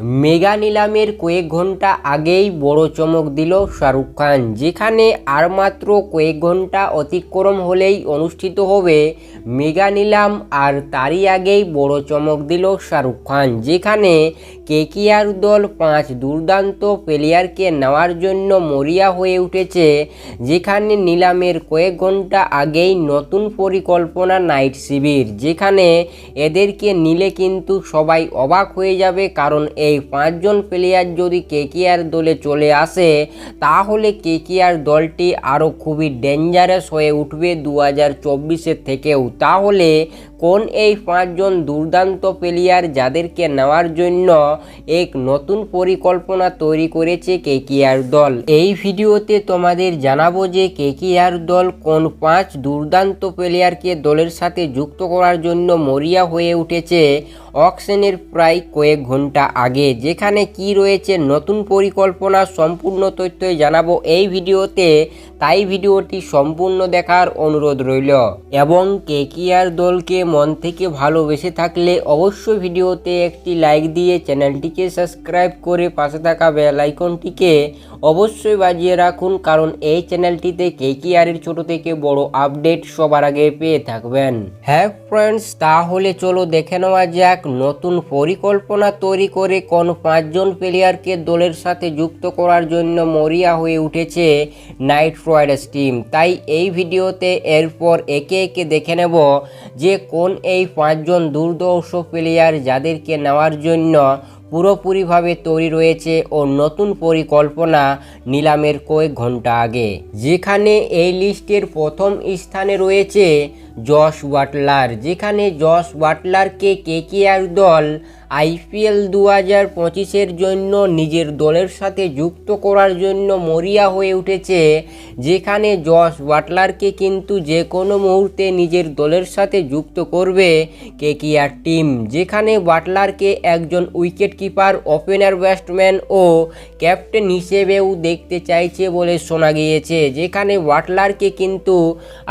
Mega নিলামের কয়েক ঘণ্টা আগেই বড় চমক দিল শাহরুখ খান, যেখানে আর মাত্র কয়েক ঘণ্টা অতিক্রম হলেই অনুষ্ঠিত হবে মেগা নিলাম আর তারই আগেই বড় চমক দিল শাহরুখ খান, যেখানে কেকিআর দল পাঁচ দুর্দান্ত প্লেয়ারকে নেওয়ার জন্য মরিয়া হয়ে উঠেছে, যেখানে নিলামের কয়েক ঘণ্টা আগেই নতুন পরিকল্পনা নাইট শিবির, যেখানে এদেরকে নিলে কিন্তু সবাই অবাক হয়ে যাবে কারণ এই পাঁচজন প্লেয়ার যদি কেকিআর দলে চলে আসে, তাহলে কেকিআর দলটি আরও খুবই ডেঞ্জারাস হয়ে উঠবে দু হাজার চব্বিশের থেকেও। তাহলে কোন এই পাঁচজন দুর্দান্ত প্লেয়ার যাদেরকে নেওয়ার জন্য এক নতুন পরিকল্পনা তৈরি করেছে কেকিআর দল? এই ভিডিওতে তোমাদের জানাব যে কেকিআর দল কোন পাঁচ দুর্দান্ত প্লেয়ারকে দলের সাথে যুক্ত করার জন্য মরিয়া হয়ে উঠেছে। অকশনের প্রায় কয়েক ঘণ্টা আগে। যেখানে কি রয়েছে নতুন পরিকল্পনা সম্পূর্ণ তথ্যই জানাব এই ভিডিওতে। তাই ভিডিওটি সম্পূর্ণ দেখার অনুরোধ রইল। এবং কেকিআর দলকে মন থেকে ভালোবেসে থাকলে অবশ্যই ভিডিওতে একটি লাইক দিয়ে চ্যানেলটিকে সাবস্ক্রাইব করে পাশে থাকা বেল আইকনটিকে অবশ্যই বাজিয়ে রাখুন। কারণ এই চ্যানেলটিতে কেকিআরের ছোট থেকে বড় আপডেট সবার আগে পেয়ে থাকবেন। হ্যাঁ ফ্রেন্ডস তাহলে চলো দেখে নেওয়া যাক নতুন পরিকল্পনা তৈরি করে কোন পাঁচজন প্লেয়ারকে দলের সাথে যুক্ত করার জন্য মরিয়া হয়ে উঠেছে নাইট রাইডার্স টিম। তাই এই ভিডিওতে এরপর একে একে দেখে নেব যে কোন এই পাঁচজন দুর্দর্শ প্লেয়ার যাদেরকে নেওয়ার জন্য পুরোপুরিভাবে তৈরি রয়েছে ও নতুন পরিকল্পনা নিলামের কয়েক ঘণ্টা আগে। যেখানে এই লিস্টের প্রথম স্থানে রয়েছে জশ ওয়াটলার। যেখানে জশ ওয়াটলারকে কেকেআর দল আইপিএল দু হাজার পঁচিশের জন্য নিজের দলের সাথে যুক্ত করার জন্য মরিয়া হয়ে উঠেছে, যেখানে জস ওয়াটলারকে কিন্তু যে কোনো মুহূর্তে নিজের দলের সাথে যুক্ত করবে কেকিআর টিম, যেখানে ওয়াটলারকে একজন উইকেট কিপার ওপেনার, ব্যাটসম্যান ও ক্যাপ্টেন হিসেবেও দেখতে চাইছে বলে শোনা গিয়েছে, যেখানে ওয়াটলারকে কিন্তু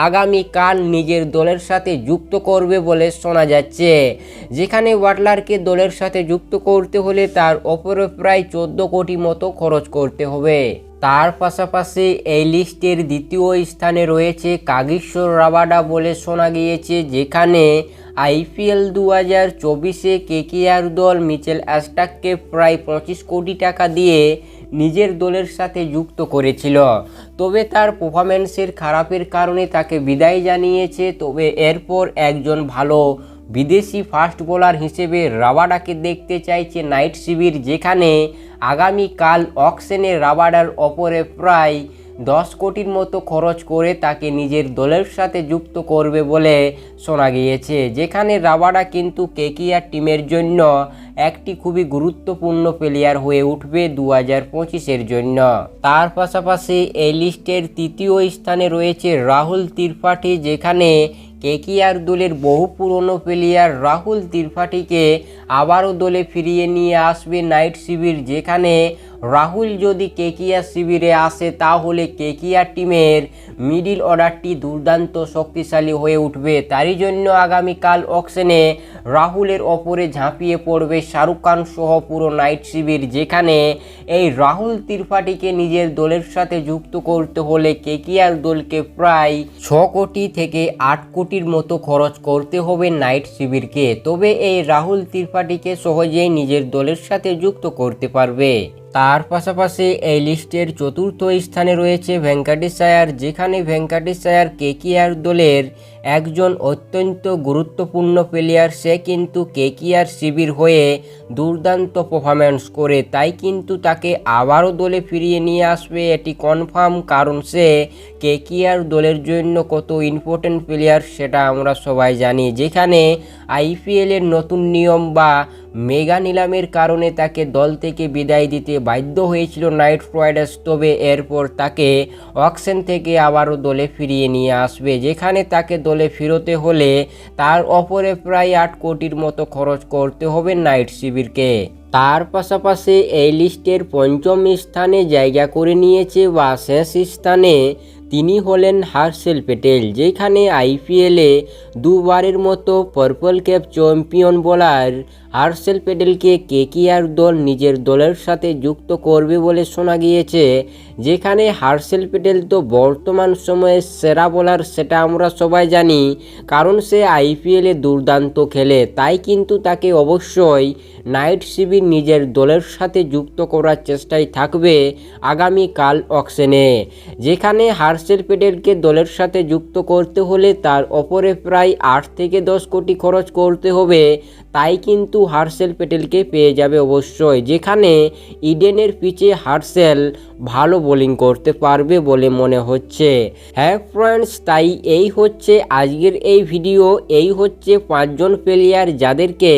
আগামীকাল নিজের দলের সাথে যুক্ত করবে বলে শোনা যাচ্ছে, যেখানে ওয়াটলারকে দলের সাথে যুক্ত করতে হলে তার ওপরে প্রায় চোদ্দ কোটি মতো খরচ করতে হবে। তার পাশাপাশি এই লিস্টের দ্বিতীয় স্থানে রয়েছে কাগিশ্বর রাবাডা বলে শোনা গিয়েছে, যেখানে আইপিএল দু হাজার চব্বিশে কেকেআর দল মিচেল অ্যাস্টাককে প্রায় পঁচিশ কোটি টাকা দিয়ে নিজের দলের সাথে যুক্ত করেছিল। তবে তার পারফরমেন্সের খারাপের কারণে তাকে বিদায় জানিয়েছে, তবে এরপর একজন ভালো বিদেশি ফাস্ট বোলার হিসেবে রাবাডাকে দেখতে চাইছে নাইট শিবির, যেখানে আগামীকাল অকশনে রাবাডার ওপরে প্রায় দশ কোটির মতো খরচ করে তাকে নিজের দলের সাথে যুক্ত করবে বলে শোনা গিয়েছে, যেখানে রাবাডা কিন্তু কেকিয়ার টিমের জন্য একটি খুবই গুরুত্বপূর্ণ প্লেয়ার হয়ে উঠবে দু হাজার পঁচিশের জন্য। তার পাশাপাশি এই লিস্টের তৃতীয় স্থানে রয়েছে রাহুল ত্রিপাঠী, যেখানে কেকিআর দলের বহু পুরনো প্লেয়ার রাহুল ত্রিপাঠীকে আবারও দলে ফিরিয়ে নিয়ে আসবে নাইট শিবির, যেখানে রাহুল যদি কেকিআর শিবিরে আসে, তাহলে কেকিআর টিমের মিডিল অর্ডারটি দুর্দান্ত শক্তিশালী হয়ে উঠবে। তারই জন্য আগামীকাল অকশনে রাহুলের ওপরে ঝাঁপিয়ে পড়বে শাহরুখ খান সহ পুরো নাইট শিবির, যেখানে এই রাহুল ত্রিপাঠীকে নিজের দলের সাথে যুক্ত করতে হলে কেকিআর দলকে প্রায় ছ কোটি থেকে আট কোটির মতো খরচ করতে হবে নাইট শিবিরকে। তবে এই রাহুল ত্রিপাঠীকে সহজেই নিজের দলের সাথে যুক্ত করতে পারবে। তার পাশাপাশি এই লিস্টের চতুর্থ স্থানে রয়েছে ভেঙ্কাটেশায়ার যেখানে ভেঙ্কাটেশায়ার কেকিআর দলের একজন অত্যন্ত গুরুত্বপূর্ণ প্লেয়ার সে কিন্তু কেকিআর শিবির হয়ে দুর্দান্ত পারফরম্যান্স করে। তাই কিন্তু তাকে আবারও দলে ফিরিয়ে নিয়ে আসবে এটি কনফার্ম কারণ সে কেকিআর দলের জন্য কত ইম্পর্টেন্ট প্লেয়ার সেটা আমরা সবাই জানি। যেখানে আইপিএলের নতুন নিয়ম বা মেগা নিলামের কারণে তাকে দল থেকে বিদায় দিতে বাধ্য হয়েছিল নাইট রাইডার্স তবে এরপর তাকে অকশন থেকে আবারও দলে ফিরিয়ে নিয়ে আসবে। যেখানে তাকে দলে ফিরতে হলে তার অপরে প্রায় আট কোটির মতো খরচ করতে হবে নাইট শিবিরকে। তার পাশাপাশি এই লিস্টের পঞ্চম স্থানে জায়গা করে নিয়েছে বা শেষ স্থানে তিনি হলেন হার্সেল প্যাটেল, যেখানে আইপিএলে দুবারের মতো purple cap champion bowler Harshal পেডেলকে KKR দল নিজের দলের সাথে যুক্ত করবে বলে শোনা গিয়েছে, যেখানে হার্সেল পেডেল তো বর্তমান সময়ে সেরা বলার সেটা আমরা সবাই জানি, কারণ সে আইপিএলে দুর্দান্ত খেলে, তাই কিন্তু তাকে অবশ্যই নাইট শিবির নিজের দলের সাথে যুক্ত করার চেষ্টায় থাকবে আগামীকাল অকশনে যেখানে হার্সেল পেডেলকে দলের সাথে যুক্ত করতে হলে তার ওপরে প্রায় আট থেকে দশ কোটি খরচ করতে হবে তাই কিন্তু হার্সেল পেটেলকে পেয়ে যাবে অবশ্যই। যেখানে ইডেনের পিচে হার্সেল ভালো বোলিং করতে পারবে বলে মনে হচ্ছে। হ্যাঁ ফ্রেন্ডস তাই এই হচ্ছে আজকের এই ভিডিও এই হচ্ছে পাঁচজন প্লেয়ার যাদেরকে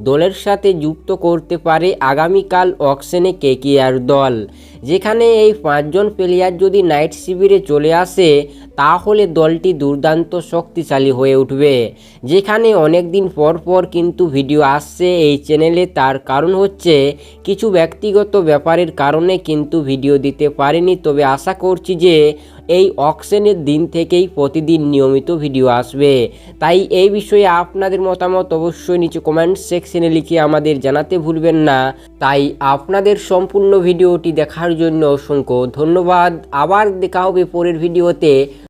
দলের সাথে যুক্ত করতে পারে আগামীকাল অকশনে কেকিআর দল। যেখানে এই পাঁচজন প্লেয়ার যদি নাইট শিবিরে চলে আসে, তাহলে দলটি দুর্দান্ত শক্তিশালী হয়ে উঠবে। যেখানে অনেক দিন পর পর কিন্তু ভিডিও আসছে এই চ্যানেলে তার কারণ হচ্ছে, কিছু ব্যক্তিগত ব্যাপারের কারণে কিন্তু ভিডিও দিতে পারেনি, তবে আশা করছি যে এই অকশনের দিন থেকেই প্রতিদিন নিয়মিত ভিডিও আসবে। তাই এই বিষয়ে আপনাদের মতামত অবশ্যই নিচে কমেন্ট সেকশনে লিখে আমাদের জানাতে ভুলবেন না। তাই আপনাদের সম্পূর্ণ ভিডিওটি দেখার জন্য অসংখ্য ধন্যবাদ। আবার দেখা হবে পরের ভিডিওতে।